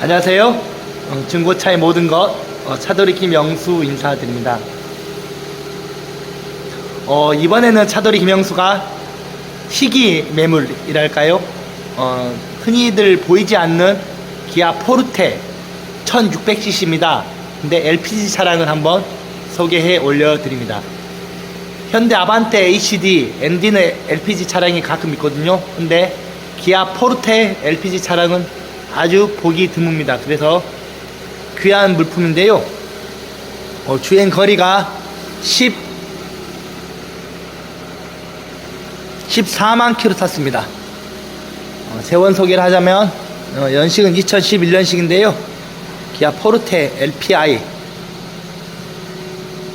안녕하세요. 어, 중고차의 모든 것 어, 차돌이 김영수 인사드립니다. 어, 이번에는 차돌이 김영수가 희귀 매물이랄까요? 어, 흔히들 보이지 않는 기아 포르테 1600cc입니다. 근데 LPG 차량을 한번 소개해 올려드립니다. 현대 아반떼 HD, 엔디는 LPG 차량이 가끔 있거든요. 근데 기아 포르테 LPG 차량은 아주 보기 드뭅니다. 그래서 귀한 물품인데요. 어, 주행 거리가 10, 14만 킬로 탔습니다. 어, 세원 소개를 하자면 어, 연식은 2011년식인데요. 기아 포르테 LPI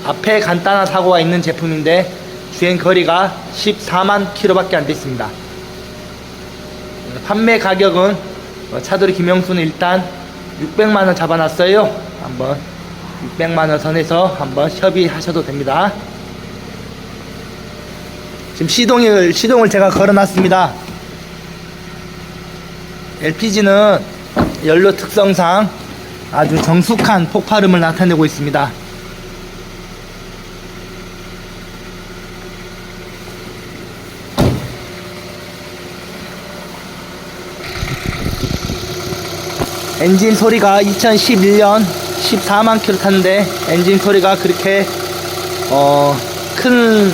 앞에 간단한 사고가 있는 제품인데 주행 거리가 14만 킬로밖에 안 됐습니다. 판매 가격은 어, 차돌이 김영수는 일단 600만 원 잡아놨어요. 한번 600만 원 선에서 한번 협의하셔도 됩니다. 지금 시동을 시동을 제가 걸어놨습니다. LPG는 연료 특성상 아주 정숙한 폭발음을 나타내고 있습니다. 엔진 소리가 2011년 14만 킬로 탔는데 엔진 소리가 그렇게 어, 큰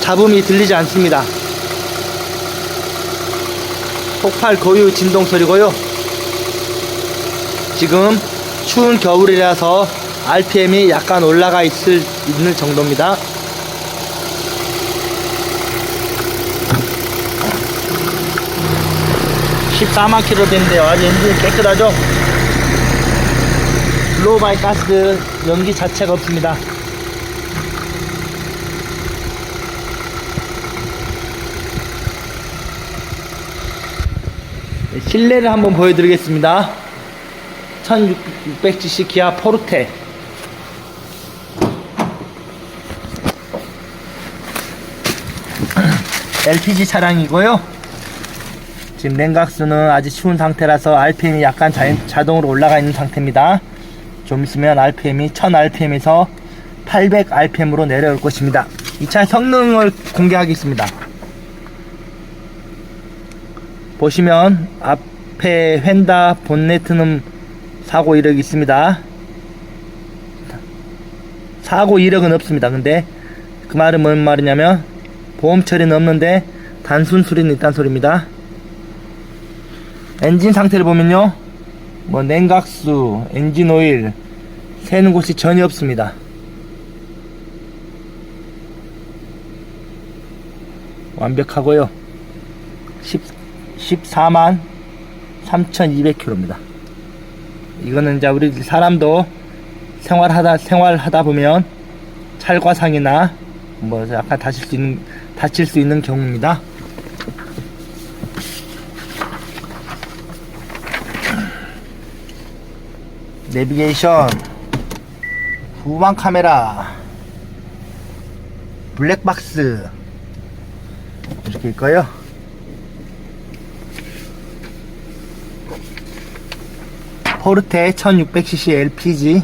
잡음이 들리지 않습니다. 폭발 고유 진동 소리고요. 지금 추운 겨울이라서 RPM이 약간 올라가 있을 있는 정도입니다. (14만) 킬로 됐는데요. 아주 엔진 깨끗하죠? 블로우바이 가스 연기 자체가 없습니다. 네, 실내를 한번 보여드리겠습니다. 1600cc 기아 포르테. LPG 차량이고요 지금 냉각수는 아주 추운 상태라서 RPM이 약간 자, 자동으로 올라가 있는 상태입니다. 좀 있으면 RPM이 1000rpm에서 800rpm으로 내려올 것입니다. 이 차의 성능을 공개하겠습니다. 보시면 앞에 휀다 본네트는 사고 이력이 있습니다. 사고 이력은 없습니다. 근데 그 말은 뭔 말이냐면 보험 처리는 없는데 단순 수리는 있다는 소리입니다 엔진 상태를 보면요. 뭐 냉각수 엔진 오일 새는 곳이 전혀 없습니다. 완벽하고요. 10, 14만 3200km입니다. 이거는 이제 우리 사람도 생활하다 생활하다 보면 찰과상이나 뭐 약간 다칠 수 있는 다칠 수 있는 경우입니다. 내비게이션 후방 카메라 블랙박스 이렇게 있고요. 포르테 1600cc LPG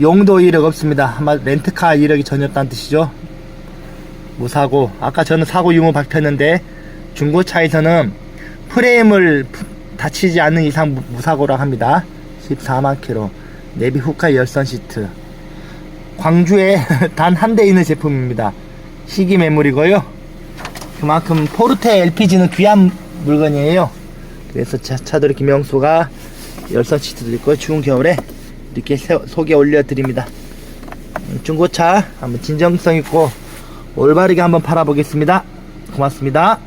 용도 이력 없습니다. 아마 렌트카 이력이 전혀 없다는 뜻이죠. 무사고 아까 저는 사고 유무 밝혔는데 중고차에서는 프레임을 푸- 다치지 않는 이상 무- 무사고라고 합니다 14만 킬로 내비 후카 열선 시트. 광주에 단 한 대 있는 제품입니다. 시기 매물이고요. 그만큼 포르테 LPG는 귀한 물건이에요. 그래서 차, 차돌이 김영수가 열선 시트도 있고 추운 겨울에 이렇게 세- 소개 올려드립니다. 음, 중고차 한번 진정성 있고 올바르게 한번 팔아보겠습니다. 고맙습니다.